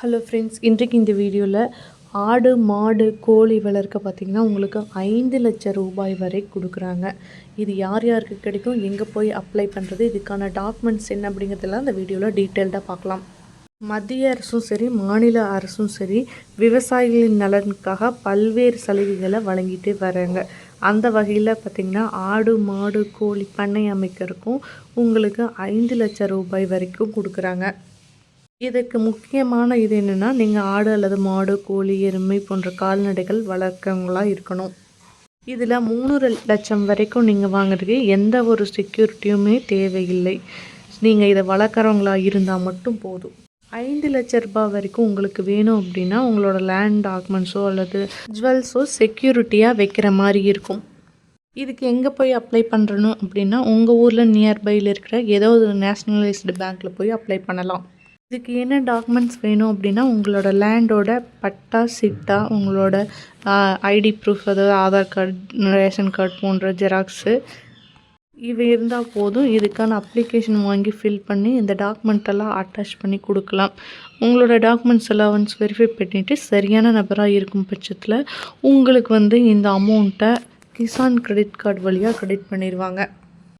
Hello friends இன்றைக்கு இந்த வீடியோவில் ஆடு மாடு கோழி வளர்க்க பார்த்திங்கன்னா உங்களுக்கு ஐந்து லட்சம் ரூபாய் வரை கொடுக்குறாங்க. இது யார் யாருக்கு கிடைக்கும் எங்கே போய் அப்ளை பண்ணுறது இதுக்கான டாக்குமெண்ட்ஸ் என்ன அப்படிங்கிறதெல்லாம் இந்த வீடியோவில் டீட்டெயில்டாக பார்க்கலாம் மத்திய அரசும் சரி மாநில அரசும் சரி விவசாயிகளின் நலனுக்காக பல்வேறு சலுகைகளை வழங்கிட்டு வராங்க. அந்த வகையில் பார்த்திங்கன்னா ஆடு மாடு கோழி பண்ணை அமைக்கிறதுக்கும் உங்களுக்கு ஐந்து லட்சம் ரூபாய் வரைக்கும் கொடுக்குறாங்க. இதற்கு முக்கியமான இது என்னென்னா நீங்கள் ஆடு அல்லது மாடு கோழி எருமை போன்ற கால்நடைகள் வளர்க்கவங்களாக இருக்கணும். இதில் மூணு லட்சம் வரைக்கும் நீங்கள் வாங்குறதுக்கு எந்த ஒரு செக்யூரிட்டியுமே தேவையில்லை. நீங்கள் இதை வளர்க்குறவங்களா இருந்தால் மட்டும் போதும். ஐந்து லட்ச ரூபாய் வரைக்கும் உங்களுக்கு வேணும் அப்படின்னா உங்களோட லேண்ட் டாக்குமெண்ட்ஸோ அல்லது ஜுவல்ஸோ செக்யூரிட்டியாக வைக்கிற மாதிரி இருக்கும். இதுக்கு எங்கே போய் அப்ளை பண்ணுறணும் அப்படின்னா உங்கள் ஊரில் நியர்பையில் இருக்கிற ஏதோ ஒரு நேஷ்னலைஸ்டு பேங்க்கில் போய் அப்ளை பண்ணலாம். இதுக்கு என்ன டாக்குமெண்ட்ஸ் வேணும் அப்படின்னா உங்களோட லேண்டோட பட்டா சிட்டா உங்களோட ஐடி ப்ரூஃப் அதாவது ஆதார் கார்டு ரேஷன் கார்டு போன்ற ஜெராக்ஸு இவை இருந்தால் போதும். இதுக்கான அப்ளிகேஷன் வாங்கி ஃபில் பண்ணி இந்த டாக்குமெண்ட்டெல்லாம் அட்டாச் பண்ணி கொடுக்கலாம். உங்களோட டாக்குமெண்ட்ஸ் எல்லாம் ஒன்ஸ் வெரிஃபை பண்ணிவிட்டு சரியான நபராக இருக்கும் பட்சத்தில் உங்களுக்கு வந்து இந்த அமௌண்ட்டை கிசான் கிரெடிட் கார்டு வழியாக கிரெடிட் பண்ணிடுவாங்க